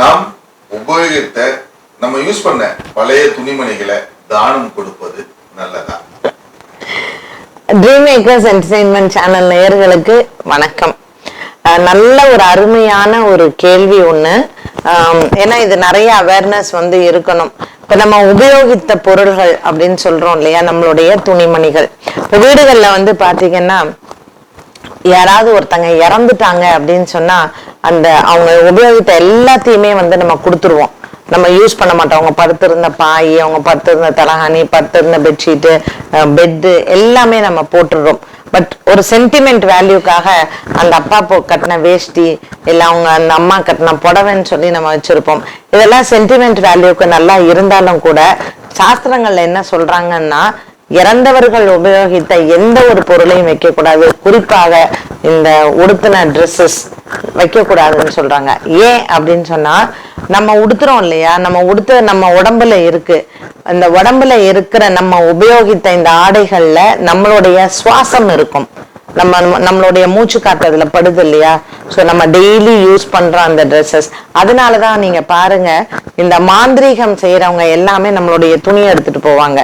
நாம் உபயோகித்த நம்ம யூஸ் பண்ண பழைய துணிமணிகளை தானம் கொடுப்பது நல்லதா? ட்ரீம் மேக்கர்ஸ் என்டர்டைன்மெண்ட் சேனல் நேயர்களுக்கு வணக்கம். நல்ல ஒரு அருமையான ஒரு கேள்வி ஒண்ணு. ஏன்னா இது நிறைய அவேர்னஸ் வந்து இருக்கணும். இப்ப நம்ம உபயோகித்த பொருள்கள் அப்படின்னு சொல்றோம் இல்லையா நம்மளுடைய துணிமணிகள். இப்போ வீடுகள்ல வந்து பாத்தீங்கன்னா யாராவது ஒருத்தங்க இறந்துட்டாங்க அப்படின்னு சொன்னா அந்த அவங்க உபயோகித்த எல்லாத்தையுமே வந்து நம்ம கொடுத்துருவோம். நம்ம யூஸ் பண்ண மாட்டோம். அவங்க படுத்திருந்த பாய் அவங்க படுத்திருந்த தலகாணி படுத்திருந்த பெட்ஷீட்டு பெட்டு எல்லாமே நம்ம போட்டுடுறோம். பட் ஒரு சென்டிமெண்ட் வேல்யூக்காக அந்த அப்பா போ கட்டின வேஷ்டி இல்லை அவங்க அந்த அம்மா கட்டின புடவைன்னு சொல்லி நம்ம வச்சிருப்போம். இதெல்லாம் சென்டிமெண்ட் வேல்யூக்கு நல்லா இருந்தாலும் கூட சாஸ்திரங்கள்ல என்ன சொல்றாங்கன்னா இறந்தவர்கள் உபயோகித்த எந்த ஒரு பொருளையும் வைக்கக்கூடாது. குறிப்பாக இந்த உடுத்தின ட்ரெஸ்ஸஸ் வைக்கக்கூடாதுன்னு சொல்றாங்க. ஏன் அப்படின்னு சொன்னா நம்ம உடுத்துறோம் இல்லையா? நம்ம உடுத்த நம்ம உடம்புல இருக்குது அந்த உடம்புல இருக்கிற நம்ம உபயோகித்த இந்த ஆடைகளில் நம்மளுடைய சுவாசம் இருக்கும். நம்ம நம்மளுடைய மூச்சு காற்று அதில் படுது இல்லையா? ஸோ நம்ம டெய்லி யூஸ் பண்ற அந்த ட்ரெஸ்ஸஸ் அதனாலதான் நீங்க பாருங்க இந்த மாந்திரீகம் செய்யறவங்க எல்லாமே நம்மளுடைய துணி எடுத்துட்டு போவாங்க.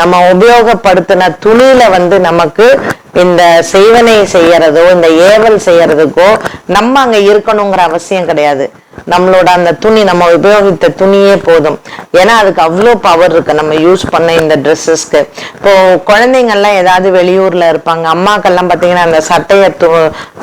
நம்ம உபயோகப்படுத்தின துணியில வந்து நமக்கு இந்த செய்வனை செய்யறதோ இந்த ஏவல் செய்யறதுக்கோ நம்ம அங்க இருக்கணுங்கிற அவசியம் கிடையாது. நம்மளோட அந்த துணி நம்ம உபயோகித்த துணியே போதும். ஏன்னா அதுக்கு அவ்வளோ பவர் இருக்கு. நம்ம யூஸ் பண்ண இந்த ட்ரெஸ்ஸஸ்க்கு இப்போ குழந்தைங்கள்லாம் ஏதாவது வெளியூர்ல இருப்பாங்க. அம்மாக்கெல்லாம் பார்த்தீங்கன்னா அந்த சட்டையை து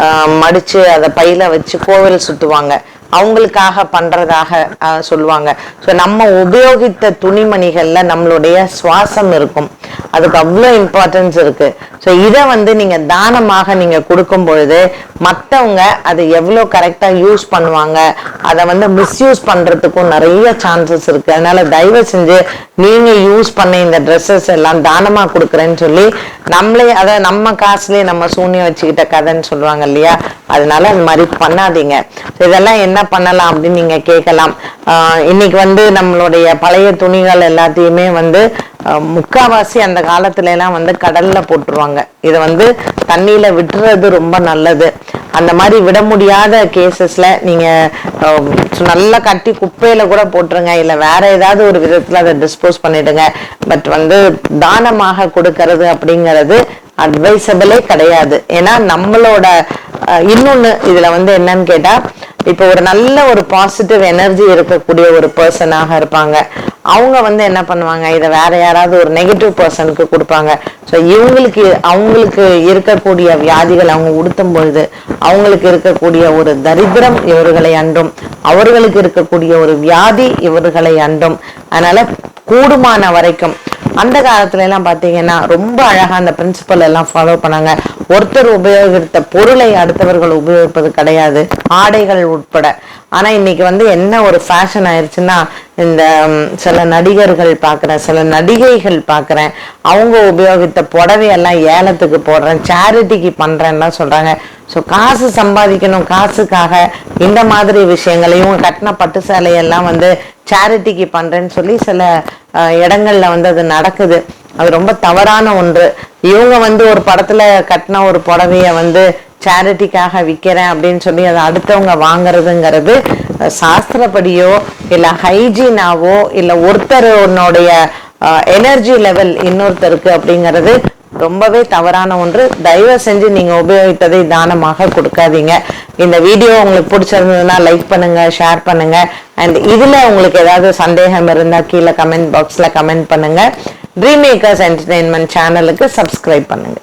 ஆஹ் மடிச்சு அதை பையில வச்சு கோவில் சுத்துவாங்க. அவங்களுக்காக பண்றதாக ஆஹ், சொல்லுவாங்க. ஸோ நம்ம உபயோகித்த துணிமணிகள்ல நம்மளுடைய சுவாசம் இருக்கும். அதுக்கு அவ்வளோ இம்பார்ட்டன்ஸ் இருக்கு. ஸோ இதை வந்து நீங்கள் தானமாக நீங்கள் கொடுக்கும் பொழுது மற்றவங்க அதை எவ்வளோ கரெக்டாக யூஸ் பண்ணுவாங்க அதை வந்து மிஸ்யூஸ் பண்ணுறதுக்கும் நிறைய சான்சஸ் இருக்குது அதனால் தயவு செஞ்சு நீங்கள் யூஸ் பண்ண இந்த ட்ரெஸ்ஸஸ் எல்லாம் தானமாக கொடுக்குறேன்னு சொல்லி நம்மளே அதை நம்ம காசுலேயே நம்ம சூனியம் வச்சுக்கிட்ட கதைன்னு சொல்லுவாங்க இல்லையா? அதனால அது மாதிரி பண்ணாதீங்க. இதெல்லாம் என்ன பண்ணலாம் அப்படின்னு நீங்கள் கேட்கலாம். இன்னைக்கு வந்து நம்மளுடைய பழைய துணிகள் எல்லாத்தையுமே வந்து முக்காவாசி அந்த காலத்துல எல்லாம் வந்து கடல்ல போட்டுருவாங்க. இதை வந்து தண்ணியில விட்டுறது ரொம்ப நல்லது. அந்த மாதிரி விட முடியாத கேசஸ்ல நீங்க நல்லா கட்டி குப்பையில கூட போட்டுருங்க. இல்ல வேற ஏதாவது ஒரு விதத்துல அதை டிஸ்போஸ் பண்ணிடுங்க. பட் வந்து தானமாக கொடுக்கறது அப்படிங்கிறது அட்வைசபிளே கிடையாது. ஏன்னா நம்மளோட இன்னொன்னு இதுல வந்து என்னன்னு கேட்டா இப்போ ஒரு நல்ல ஒரு பாசிட்டிவ் எனர்ஜி இருக்கக்கூடிய ஒரு பர்சனாக இருப்பாங்க. அவங்க வந்து என்ன பண்ணுவாங்க? இதை வேற யாராவது ஒரு நெகட்டிவ் பர்சனுக்கு கொடுப்பாங்க. ஸோ இவங்களுக்கு அவங்களுக்கு இருக்கக்கூடிய வியாதிகள் அவங்க உடுத்தும் பொழுது அவங்களுக்கு இருக்கக்கூடிய ஒரு தரித்திரம் இவர்களை அண்டும். அவர்களுக்கு இருக்கக்கூடிய ஒரு வியாதி இவர்களை அண்டும். அதனால கூடுமான வரைக்கும் அந்த காலத்துல எல்லாம் பாத்தீங்கன்னா ரொம்ப அழகா அந்த பிரின்சிபல் எல்லாம் ஃபாலோ பண்ணாங்க. ஒருத்தர் உபயோகித்த பொருளை அடுத்தவர்கள் உபயோகிப்பது கிடையாது. ஆடைகள் உட்பட. ஆனா இன்னைக்கு வந்து என்ன ஒரு ஃபேஷன் ஆயிடுச்சுன்னா இந்த சில நடிகர்கள் பார்க்குறேன் சில நடிகைகள் பார்க்குறேன் அவங்க உபயோகித்த புடவையெல்லாம் ஏலத்துக்கு போடுறேன் சேரிட்டிக்கு பண்ணுறேன்னா சொல்றாங்க. ஸோ காசு சம்பாதிக்கணும் காசுக்காக இந்த மாதிரி விஷயங்களையும் கட்டின பட்டு சேலையெல்லாம் வந்து சேரிட்டிக்கு பண்றேன்னு சொல்லி சில இடங்களில் இடங்கள்ல வந்து அது நடக்குது. அது ரொம்ப தவறான ஒன்று. இவங்க வந்து ஒரு படத்துல கட்டின ஒரு புடவைய வந்து சேரிட்டிக்காக விற்கிறேன் அப்படின்னு சொல்லி அதை அடுத்தவங்க வாங்குறதுங்கிறது சாஸ்திரப்படியோ இல்லை ஹைஜீனாவோ இல்லை உன்னுடைய எனர்ஜி லெவல் இன்னொருத்தருக்கு அப்படிங்கிறது ரொம்பவே தவறான ஒன்று. தயவு செஞ்சு நீங்க உபயோகித்ததை தானமாக கொடுக்காதீங்க. இந்த வீடியோ உங்களுக்கு பிடிச்சிருந்ததுன்னா லைக் பண்ணுங்க ஷேர் பண்ணுங்க. அண்ட் இதுல உங்களுக்கு ஏதாவது சந்தேகம் இருந்தா கீழே கமெண்ட் பாக்ஸ்ல கமெண்ட் பண்ணுங்க. ட்ரீம் மேக்கர்ஸ் என்டர்டெயின்மெண்ட் சேனலுக்கு சப்ஸ்கிரைப் பண்ணுங்க.